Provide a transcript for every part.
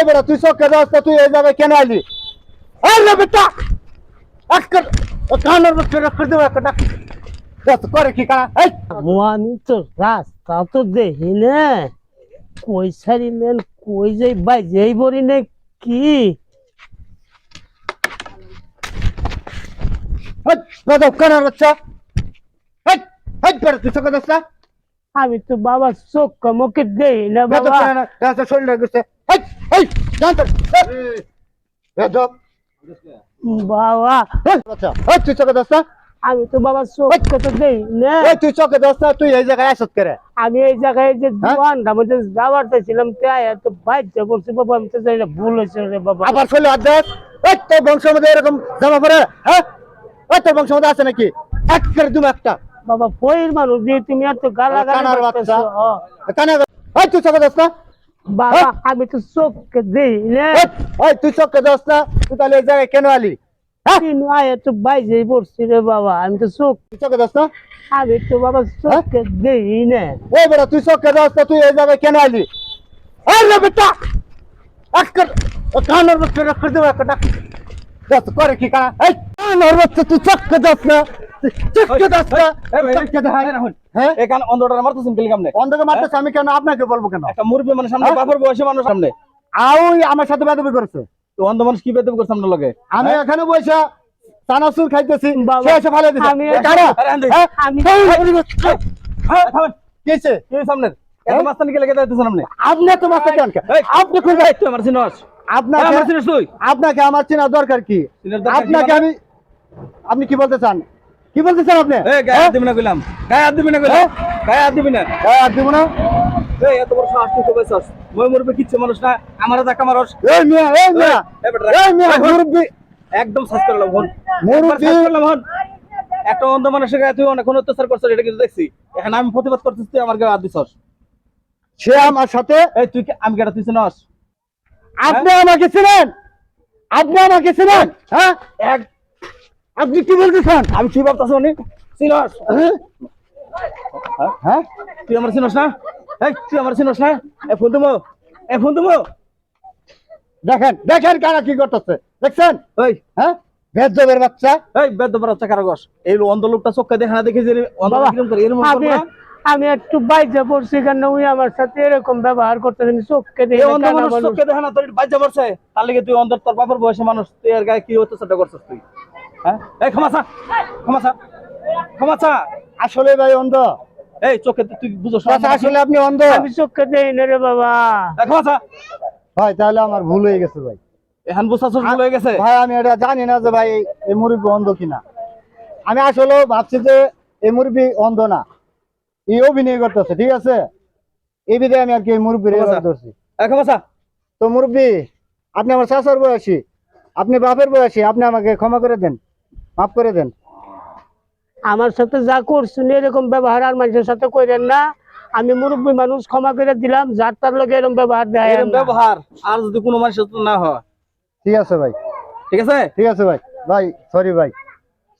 এই বেটা তুই চোখে যাস তো তুই এই জায়গায় কেন আইলি? আরে বেটা! আজকাল কানের মধ্যে রেখে দেবো একটা দেখ, করে কি কানা এই! আমি তো রাস্তা তো দেখি না। কই সারি মেন কই যাই বাই যাই বলি না কি? বেটা বাচ্চা তুই যাস না? আমি তো বাবা চোখ মুখে দেই না বাবা। কানের শরীরে গেছে। এই এই জানতো বেটা বাবা বাচ্চা এই তুই চোখে যাস না আমি তো বাবা চোখ তো দেই না এই তুই চোখে যাস না তুই এই জায়গায় আসত করে আমি এই জায়গায় যে হ্যাঁ? দোকানটা মধ্যে যাওয়ার ছিলাম তাই এত বাইরে করছি বাবা আমি তো জানি না ভুল হয়েছে রে বাবা আবার শরীরে হাত দেয় এই তোর বংশের মধ্যে এরকম জামা পরে হ্যাঁ ওই তোর বংশের মধ্যে আছে নাকি এক করে তুমি একটা বাবা ফইর মানুষ দিয়ে তুমি এত গালা কানার গালা বাচ্চা কানে ওই তুই চোখে যাস না বাবা আমি তো চোখ দেই না। ওই, ওই তুই চোখে যাস না তুই তাহলে এই জায়গায় কেন আলি? হ্যাঁ? কিন্তু আয় তো বাইরে পড়ছি রে বাবা আমি তো চোখ তুই চোখে যাস না? আমি তো বাবা চোখকে দেই না। ওই বেটা তুই চোখে যাস না তুই এই জায়গায় কেন আলি? আরে বেটা! কর কানের মধ্যে রেখে দেবো একটা দেখ, করে কি কানা? এই কানের মধ্যে তুই চোখে যাস না। তুই চোখে যাস না চোখে দেখাই। হ্যাঁ? এখানে অন্ধটা মারতেছেন কেলি কামনে? অন্ধকে মারতেছে আমি কেন আপনাকে বলব কেন? একটা মুরব্বী মানুষ সামনে? বয়সী মানুষ সামনে। আউই আমার সাথে বেদবি করেছে। অন্ধ মানুষ কি বেতন করছে আপনার লগে? আমি এখানে বসে চানাচুর খাইতেছি সে এসে ফেলে দিছে। আমি কারা? আরে আন্দে। আমি কি হইছে এত? মাস্তানি কে লেগে যাইতেছেন আপনি? আপনি তো মাস্টার কেন? আপনি খুব এই, আমার চিনস। আপনাকে আমার চিনস তুই। আপনাকে আমার চেনা দরকার কি? চিনার দরকার কি আপনাকে মানে? আমি আপনি কি বলতে চান? কি বলতে চান আপনি? এই গায়ে হাত দিবি না কইলাম। গায়ে হাত দিবি না কইলাম। গায়ে হাত দিবি না। হ্যাঁ, আর দিব না? এই এত বড় সাহস তুই কবে চাস? মই মুরব্বী কিচ্ছে মানুষ না আমার ধাক্কা মারস। এই মিয়া এই মিয়া এই মিয়া মুরব্বি। একদম সাজ করলাম হন। মুরব্বি। করলাম হন। একটা অন্ধ মানুষের গায়ে তুই অনেক অত্যাচার করছিস এটা কিন্তু দেখছি। এখন আমি প্রতিবাদ করতেছি তুই আমার গায়ে হাত দিছস। সে আমার সাথে এই তুই কি আমি কেটা তুই চিনস? আপনি আমাকে চিনেন? আপনি আমাকে চিনেন? হ্যাঁ? এক আপনি কি বলতেছেন? আমি কি ভাবতাছ মানে। চিনস। হ্যাঁ? হ্যাঁ? তুই আমার চিনস না? এই তুই আমার চিনস না? এ ফোন তুমি এ ফোন তুমি দেখেন দেখেন কারা কি করতেছে। দেখছেন? ওই হ্যাঁ? বেজবের বাচ্চা। এই বেদ বাচ্চা কারাগস এই অন্ধ লোকটা চোখে দেখে না দেখে যে অন্ধ কিরম করে এরকম আমি আমি একটু বাইরে পড়ছি কেন? ওই আমার সাথে এরকম ব্যবহার করতে আমি চোখকে এই না, অন্ধ কানা মানুষ মানুষ। চোখে দেখে না তোর বাচ্চা পড়ছে। তার লেগে তুই অন্ধ তোর বাপের বয়সে মানুষ তুই এর গায়ে কি অত্যাচারটা করছিস তুই? হ্যাঁ? এই ক্ষমাসা ক্ষমাসা ক্ষমাসা আসলে ভাই অন্ধ। এই চোখে তুই- বুঝছ আসলে আপনি অন্ধ। আমি চোখকে দেই না রে বাবা। ক্ষমাসা ভাই তাহলে আমার ভুল হয়ে গেছে ভাই। এখন বুঝছাস ভুল হয়ে গেছে। ভাই আমি এটা জানি না যে ভাই এই মুরব্বী অন্ধ কিনা। আমি আসলে ভাবছি যে এই মুরব্বী অন্ধ না। এই অভিনয় করতেছে ঠিক আছে? এই বিধে আমি আর কি এই মুরব্বীর আচ্ছা। ধরছি। এই ক্ষমাসা তো মুরব্বী আপনি আমার চাচার বয়সী আপনি বাপের বয়সী আপনি আমাকে ক্ষমা করে দেন। মাফ করে দেন। আমার সাথে যা করছেন এরকম ব্যবহার আর মানুষের সাথে করেন না। আমি মুরব্বী মানুষ ক্ষমা করে দিলাম যার তার লোক এরকম ব্যবহার দেয় এরকম ব্যবহার আর যদি কোনো মানুষের সাথে না হয়। ঠিক আছে ভাই। ঠিক আছে? ঠিক আছে ভাই। ভাই সরি ভাই।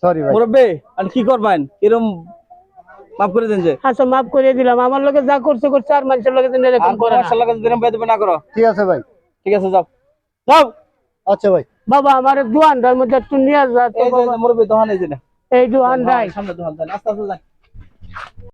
সরি ভাই। মুরব্বী আর কি করবেন? এরকম মাফ করে দেন যে। আচ্ছা মাফ করে দিলাম। আমার লোকে যা করছে করছে আর মানুষের লোকে যেন এরকম করে না। কাছে দিলাম বেদবে না করো। ঠিক আছে ভাই। ঠিক আছে যাও। যাও। আচ্ছা ভাই। বাবা আমার দোয়ানটার মধ্যে একটু নিয়ে যা এই দোয়ানটাই সামনে দোহান আস্তে আস্তে